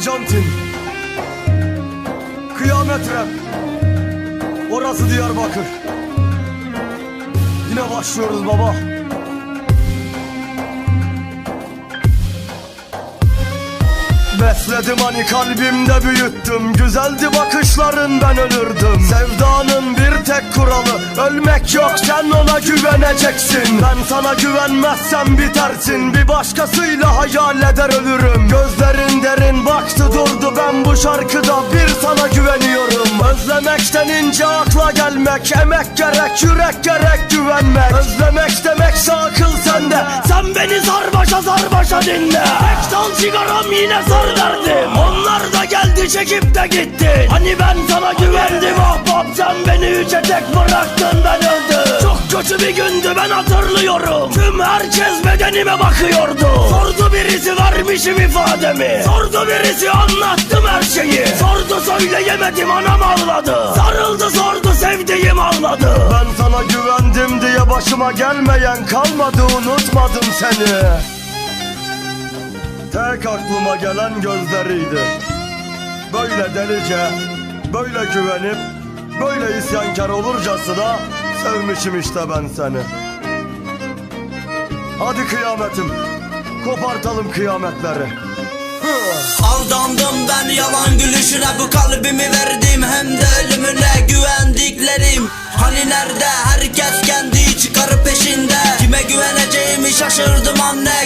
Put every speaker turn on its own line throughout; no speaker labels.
semtin Kıyamet rap. Orası Diyarbakır. Yine başlıyoruz baba Besledim hani kalbimde büyüttüm. Güzeldi bakışların ben ölürdüm. Sevdanın bir tek kuralı Ölmek yok. Sen ona güveneceksin. Ben sana güvenmezsem bitersin. Bir başkasıyla hayal eder ölürüm. Gözlerin derin baktı durdu. Ben bu şarkıda bir sana güveniyorum. Özlemekten ince akla gelmek Emek gerek yürek gerek güvenmek. Özlemek zar başa dinle Tek dal sigaram yine sar derdim Onlar da geldi çekip de gitti. Hani ben sana güvendim ahbap Sen beni üçe tek bıraktın ben öldüm. Çok kötü bir gündü ben hatırlıyorum. Tüm herkes bedenime bakıyordu. Sordu birisi vermişim ifademi. Sordu birisi anlattım her şeyi. Sordu söyleyemedim anam ağladı. Sarıldı sordu sevdiğim ağladı. Ben sana güvendim diye başıma gelmeyen kalmadı unutmadım seni Tek aklıma gelen gözleriydi. Böyle delice, böyle güvenip Böyle isyankar olurcasına Sevmişim işte ben seni. Hadi kıyametim Kopartalım kıyametleri.
Aldandım ben yalan gülüşüne Bu kalbimi verdim. Hem de ölümüne güvendiklerim. Hani nerede? Herkes kendi çıkarı peşinde. Kime güveneceğimi şaşırdım anne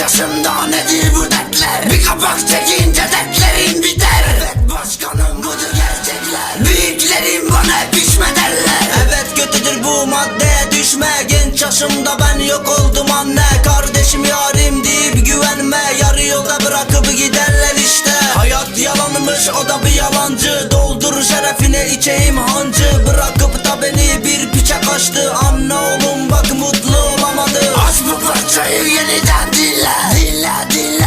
yaşımda nedir bu dertler? Bir kapak çekince dertlerin biter. Evet başkanım budur gerçekler. Büyüklerim bana pişme derler. Evet kötüdür bu maddeye düşme. Genç yaşımda ben yok oldum anne. Kardeşim yarim deyip güvenme. Yarı yolda bırakıp giderler işte. Hayat yalanmış o da bir yalancı. Doldur şerefine içeyim hancı. Bırakıp da beni bir piçe kaçtı parçayı yeniden dinle Dinle dinle